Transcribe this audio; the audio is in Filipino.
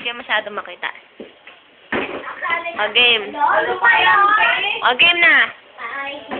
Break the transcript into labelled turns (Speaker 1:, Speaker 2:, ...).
Speaker 1: hindi kayo masyado makita. O, game. O, game na.